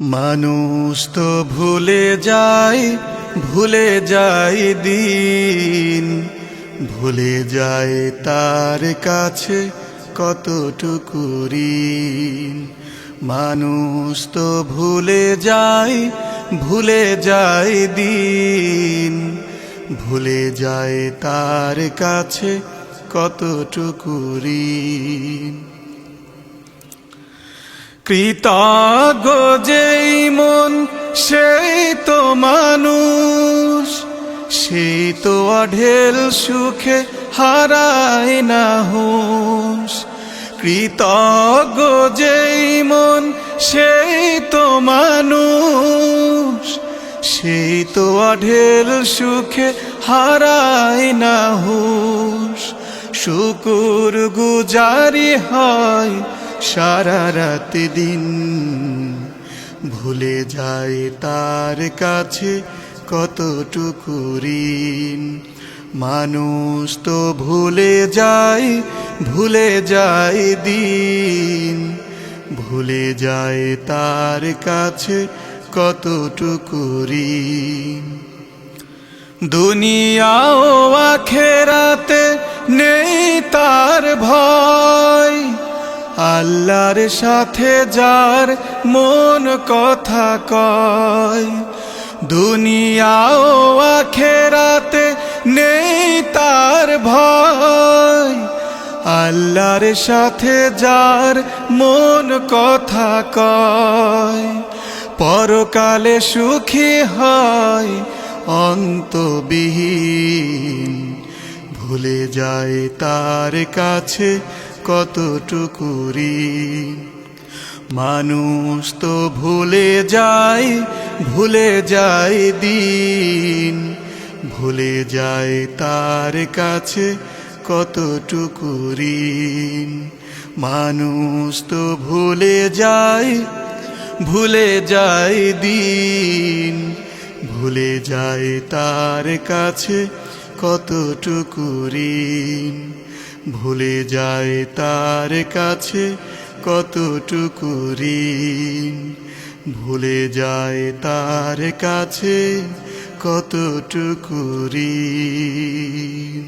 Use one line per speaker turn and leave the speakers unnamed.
মানুষ তো ভুলে যায় ভুলে যায় দিন। ভুলে যায় তার কাছে কতটুকু ঋণ। মানুষ তো ভুলে যায় ভুলে যায় দিন। ভুলে যায় তার কাছে কতটুকু ঋণ। কৃতজ্ঞ যেই মন, সেই তো মানুষ। সেই তো অঢেল সুখে হারায় না হুঁশ। কৃতজ্ঞ যেই মন, সেই তো মানুষ। সেই তো অঢেল সুখে হারায় না হুঁশ। শুকুর গুজারি হয় সারা রাত দিন ভুলে যায় তার কাছে কতটুকু ঋণ। মানুষ তো ভুলে যায় ভুলে যায় দিন। ভুলে যায় তার কাছে কতটুকু ঋণ। দুনিয়া আখেরাতে নেই তার ভয়। আল্লাহর সাথে যার মন কথা কয়। দুনিয়া ও আখেরাতে নেই তার ভয়। আল্লাহর সাথে যার মন কথা কয়। পরকালে সুখী হয়, অন্তবিহীন। ভুলে যায় তার কাছে কতটুকু ঋণ মানুষ তো ভুলে যায় ভুলে যায় দিন। ভুলে যায় তার কাছে কতটুকু ঋণ মানুষ তো ভুলে যায় ভুলে যায় দিন। ভুলে যায় তার কাছে কতটুকু ঋণ ভুলে যায় তার কাছে কতটুকু ঋণ? ভুলে যায় তার কাছে কতটুকু ঋণ?